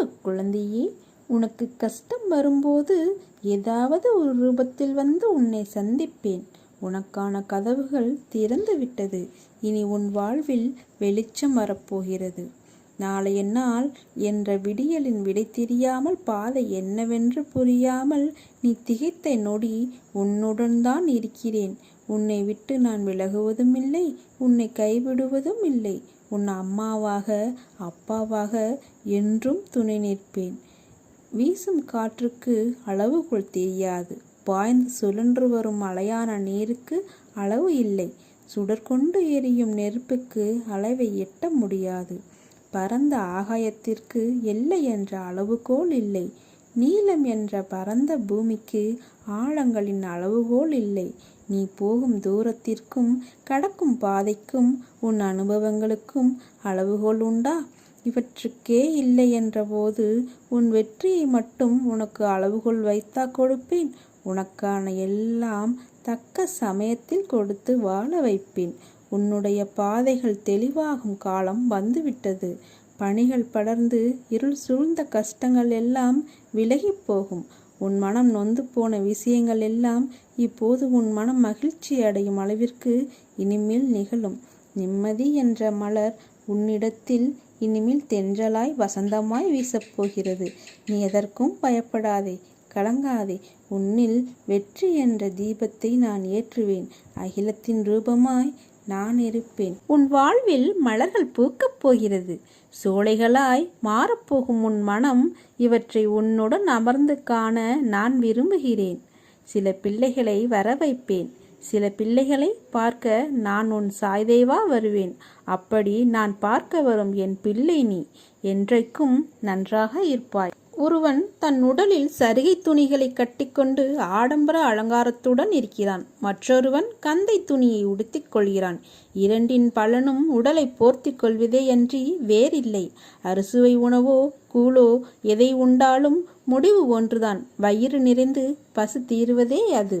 அன்பு குழந்தையே உனக்கு கஷ்டம் வரும்போது ஏதாவது ஒரு ரூபத்தில் வந்து உன்னை சந்திப்பேன். உனக்கான கதவுகள் திறந்து விட்டது. இனி உன் வாழ்வில் வெளிச்சம் வரப்போகிறது. நாளைய நாள் என்ற விடியலின் விடை தெரியாமல் பாதை என்னவென்று புரியாமல் நீ திகைத்த நொடி உன்னுடன் தான் இருக்கிறேன். உன்னை விட்டு நான் விலகுவதும் இல்லை உன்னை கைவிடுவதும் இல்லை. உன் அம்மாவாக அப்பாவாக என்றும் துணை நிற்பேன். வீசும் காற்றுக்கு அளவுகோல் தெரியாது. பாய்ந்து சுழன்று வரும் அலையான நீருக்கு அளவு இல்லை. சுடர்கொண்டு எரியும் நெருப்புக்கு அளவை எட்ட முடியாது. பரந்த ஆகாயத்திற்கு எல்லை என்ற அளவுகோல் இல்லை. நீளம் என்ற பரந்த பூமிக்கு ஆழங்களின் அளவுகோல் இல்லை. நீ போகும் தூரத்திற்கும் கடக்கும் பாதைக்கும் உன் அனுபவங்களுக்கும் அளவுகோல் உண்டா? இவற்றுக்கே இல்லை என்றபோது உன் வெற்றியை மட்டும் உனக்கு அளவுகோல் வைத்தா கொடுப்பேன். உனக்கான எல்லாம் தக்க சமயத்தில் கொடுத்து வாழ வைப்பேன். உன்னுடைய பாதைகள் தெளிவாகும் காலம் வந்துவிட்டது. பணிகள் படர்ந்து இருள் சூழ்ந்த கஷ்டங்கள் எல்லாம் விலகி போகும். உன் மனம் நொந்து போன விஷயங்கள் எல்லாம் இப்போது உன் மனம் மகிழ்ச்சி அடையும் அளவிற்கு இனிமேல் நிகழும். நிம்மதி என்ற மலர் உன்னிடத்தில் இனிமேல் தென்றலாய் வசந்தமாய் வீசப்போகிறது. நீ எதற்கும் பயப்படாதே கலங்காதே. உன்னில் வெற்றி என்ற தீபத்தை நான் ஏற்றுவேன். அகிலத்தின் ரூபமாய் நான் இருப்பேன். உன் வாழ்வில் மலர்கள் பூக்கப் போகிறது. சோலைகளாய் மாறப்போகும் உன் மனம் இவற்றை உன்னுடன் அமர்ந்து காண நான் விரும்புகிறேன். சில பிள்ளைகளை வர வைப்பேன் சில பிள்ளைகளை பார்க்க நான் உன் சாய்தேவா வருவேன். அப்படி நான் பார்க்க வரும் என் பிள்ளை நீ. என்றைக்கும் நன்றாக இருப்பாய். ஒருவன் தன் உடலில் சரிகை துணிகளை கட்டிக்கொண்டு ஆடம்பர அலங்காரத்துடன் இருக்கிறான். மற்றொருவன் கந்தை துணியை உடுத்திக் கொள்கிறான். இரண்டின் பலனும் உடலை போர்த்திக் கொள்வதேயன்றி வேறில்லை. அறுசுவை உணவோ கூழோ எதை உண்டாலும் முடிவு ஒன்றுதான். வயிறு நிறைந்து பசு தீருவதே அது.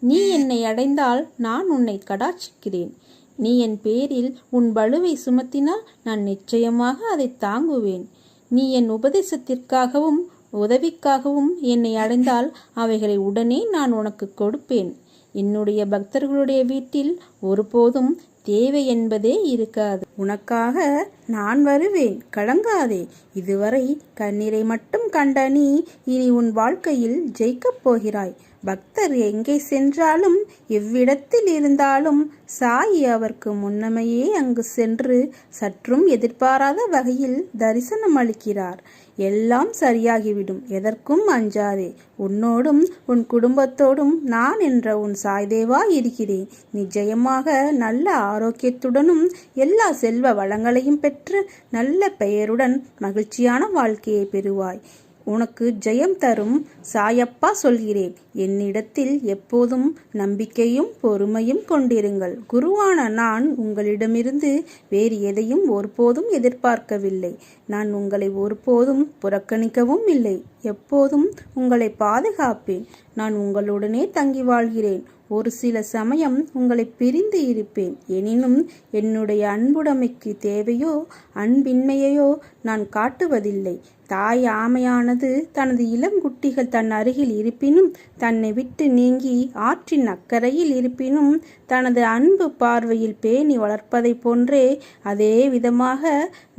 நீ என்னை அடைந்தால் நான் உன்னை கடாட்சிக்கிறேன். நீ என் பேரில் உன் பலுவை சுமத்தினால் நான் நிச்சயமாக அதை தாங்குவேன். நீ என் உபதேசத்திற்காகவும் உதவிக்காகவும் என்னை அடைந்தால் அவைகளை உடனே நான் உனக்கு கொடுப்பேன். என்னுடைய பக்தர்களுடைய வீட்டில் ஒருபோதும் தேவை என்பதே இருக்காது. உனக்காக நான் வருவேன். கலங்காதே. இதுவரை கண்ணீரை மட்டும் கண்ட நீ இனி உன் வாழ்க்கையில் ஜெயிக்கப் போகிறாய். பக்தர் எங்கே சென்றாலும் எவ்விடத்தில் இருந்தாலும் சாயி அவருக்கு முன்னமையே அங்கு சென்று சற்றும் எதிர்பாராத வகையில் தரிசனம் அளிக்கிறார். எல்லாம் சரியாகிவிடும். எதற்கும் அஞ்சாதே. உன்னோடும் உன் குடும்பத்தோடும் நான் என்ற உன் சாய்தேவா இருக்கிறேன். நிச்சயமாக நல்ல ஆரோக்கியத்துடனும் எல்லா செல்வ வளங்களையும் பெற்று நல்ல பெயருடன் மகிழ்ச்சியான வாழ்க்கையை பெறுவாய். உனக்கு ஜெயம் தரும் சாயப்பா சொல்கிறேன். என்னிடத்தில் எப்போதும் நம்பிக்கையும் பொறுமையும் கொண்டிருங்கள். குருவான நான் உங்களிடமிருந்து வேறு எதையும் ஒருபோதும் எதிர்பார்க்கவில்லை. நான் உங்களை ஒருபோதும் புறக்கணிக்கவும் இல்லை. எப்போதும் உங்களை பாதுகாப்பேன். நான் உங்களுடனே தங்கி வாழ்கிறேன். ஒரு சில சமயம் உங்களை பிரிந்து இருப்பேன். எனினும் என்னுடைய அன்புடைமைக்கு தேவையோ அன்பின்மையையோ நான் காட்டுவதில்லை. தாய் ஆமையானது தனது இளங்குட்டிகள் தன் அருகில் இருப்பினும் தன்னை விட்டு நீங்கி ஆற்றின் அக்கறையில் இருப்பினும் தனது அன்பு பார்வையில் பேணி வளர்ப்பதைப் போன்றே அதே விதமாக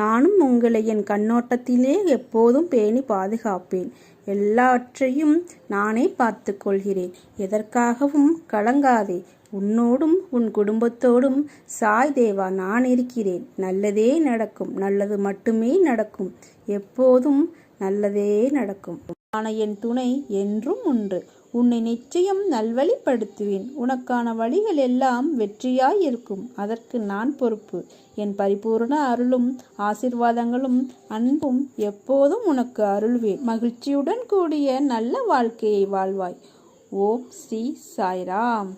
நானும் உங்களை என் கண்ணோட்டத்திலே எப்போதும் பேணி பாதுகாப்பேன். எல்லாவற்றையும் நானே பார்த்து கொள்கிறேன் எதற்காகவும் கலங்காதே. உன்னோடும் உன் குடும்பத்தோடும் சாய் தேவா நான் இருக்கிறேன். நல்லதே நடக்கும். நல்லது மட்டுமே நடக்கும். எப்போதும் நல்லதே நடக்கும். ஆன என் துணை என்றும் உண்டு. உன்னை நிச்சயம் நல்வழிப்படுத்துவேன். உனக்கான வழிகள் எல்லாம் வெற்றியாய் இருக்கும் அதற்கு நான் பொறுப்பு. என் பரிபூர்ண அருளும் ஆசிர்வாதங்களும் அன்பும் எப்போதும் உனக்கு அருள்வேன். மகிழ்ச்சியுடன் கூடிய நல்ல வாழ்க்கையை வாழ்வாய். ஓம் ஸ்ரீ சாய்ராம்.